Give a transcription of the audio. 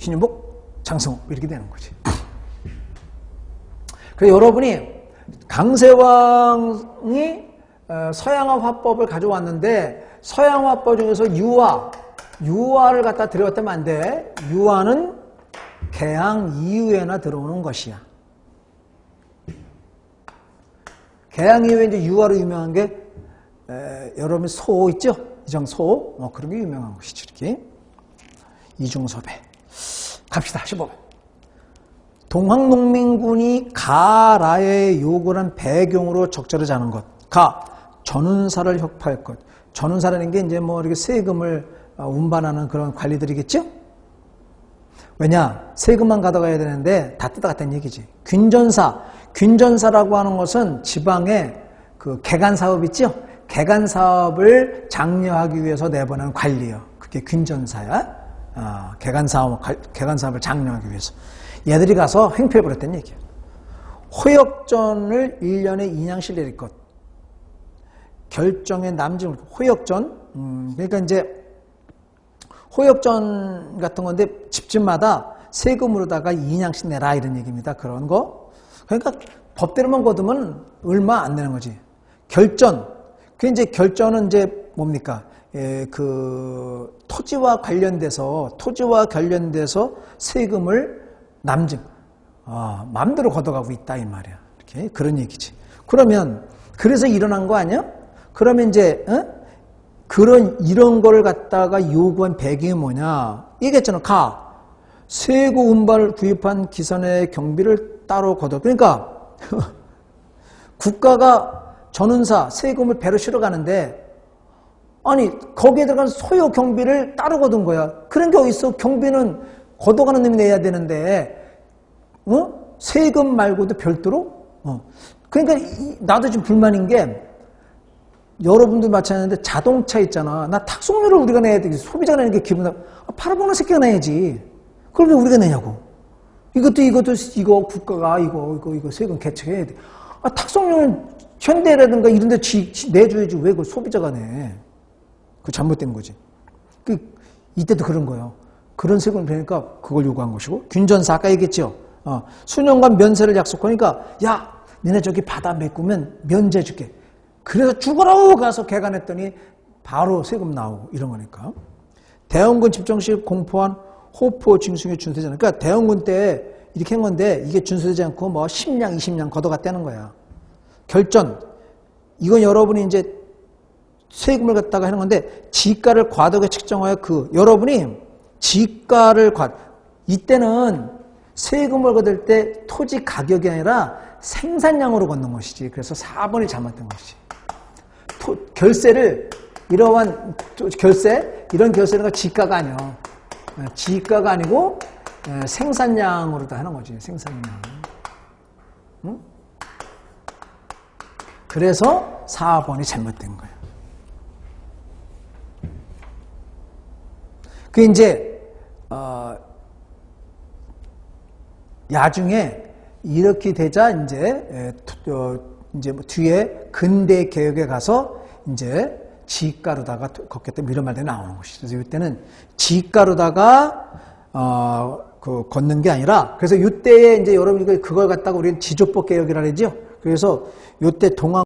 신유목, 장성호 이렇게 되는 거지. 그래서 여러분이 강세왕이 어, 서양화 화법을 가져왔는데 서양화 화법 중에서 유화, 유화를 갖다 들여왔다면 안 돼. 유화는 개항 이후에나 들어오는 것이야. 개항 이후에 이제 유화로 유명한 게 에, 여러분 소 있죠? 이정소 뭐 그런 게 유명한 것이죠. 이렇게 이중섭에 갑시다. 15번. 동학농민군이 가라의 요구를 한 배경으로 적절히 자는 것. 가 전운사를 협파할 것. 전운사라는 게 이제 뭐 이렇게 세금을 어, 운반하는 그런 관리들이겠죠? 왜냐? 세금만 가져가야 되는데 다 뜯어갔다는 얘기지. 균전사. 균전사라고 하는 것은 지방에 그 개간 사업 있죠? 개간 사업을 장려하기 위해서 내보내는 관리요. 그게 균전사야. 어, 개간 사업, 개간 사업을 장려하기 위해서. 얘들이 가서 횡패해버렸다는 얘기야. 호역전을 1년에 2냥씩 내릴 것. 결정의 남증, 호역전. 음, 그러니까 이제 호역전 같은 건데 집집마다 세금으로다가 2냥씩 내라 이런 얘기입니다. 그런 거. 그러니까 법대로만 거두면 얼마 안 내는 거지. 결전. 그 이제 결전은 이제 뭡니까? 예, 그 토지와 관련돼서 토지와 관련돼서 세금을 남증, 아, 마음대로 걷어가고 있다 이 말이야. 이렇게 그런 얘기지. 그러면 그래서 일어난 거 아니야? 그러면 이제 어? 그런 이런 걸 갖다가 요구한 배경이 뭐냐? 얘기했잖아. 가 세고 운반을 구입한 기선의 경비를 따로 걷어. 그러니까 국가가 전운사 세금을 배로 실어 가는데 아니 거기에 들어간 소요 경비를 따로 거둔 거야. 그런 게 어딨어? 경비는 걷어가는 놈이 내야 되는데 어? 세금 말고도 별도로? 어. 그러니까 이, 나도 좀 불만인 게 여러분도 마찬가지인데 자동차 있잖아. 나 탁송료를 우리가 내야 되겠어. 소비자가 내는 게 기분 나. 아, 팔아보는 새끼가 내야지. 그걸 왜 우리가 내냐고. 이것도 이것도 이거 국가가 이거 이거 이거 세금 개척해야 돼. 아, 탁송료는 현대라든가 이런 데 지, 지, 내줘야지 왜 그걸 소비자가 내. 그 잘못된 거지. 그 이때도 그런 거예요. 그런 세금을 배니까 그걸 요구한 것이고 균전사 아까 얘기했죠. 어, 수년간 면세를 약속하니까 야 니네 저기 바다 메꾸면 면제 줄게. 그래서 죽어라고 가서 개간했더니 바로 세금 나오고 이런 거니까. 대원군 집정시 공포한 호포 징수에 준수되잖아요. 그러니까 대원군 때 이렇게 한 건데 이게 준수되지 않고 뭐 10냥, 20냥 걷어갔다는 거야. 결전. 이건 여러분이 이제 세금을 갖다가 하는 건데 지가를 과도하게 측정하여 그 여러분이 지가를 과 이때는 세금을 거둘 때 토지 가격이 아니라 생산량으로 걷는 것이지. 그래서 4번이 잘못된 것이지. 토, 결세를 이러한 결세 이런 결세는 지가가 아니야. 지가가 아니고 생산량으로 다 하는 거지. 생산량. 응? 그래서 4번이 잘못된 거예요. 그 이제 어, 야중에 이렇게 되자 이제 어, 이제 뭐 뒤에 근대 개혁에 가서 이제 지가로다가 걷겠다 이런 말들이 나오는 것이죠. 그래서 이때는 지가로다가 어, 그 걷는 게 아니라 그래서 이때에 이제 여러분이 그걸 갖다가 우리는 지조법 개혁이라 그러죠. 그래서 이때 동학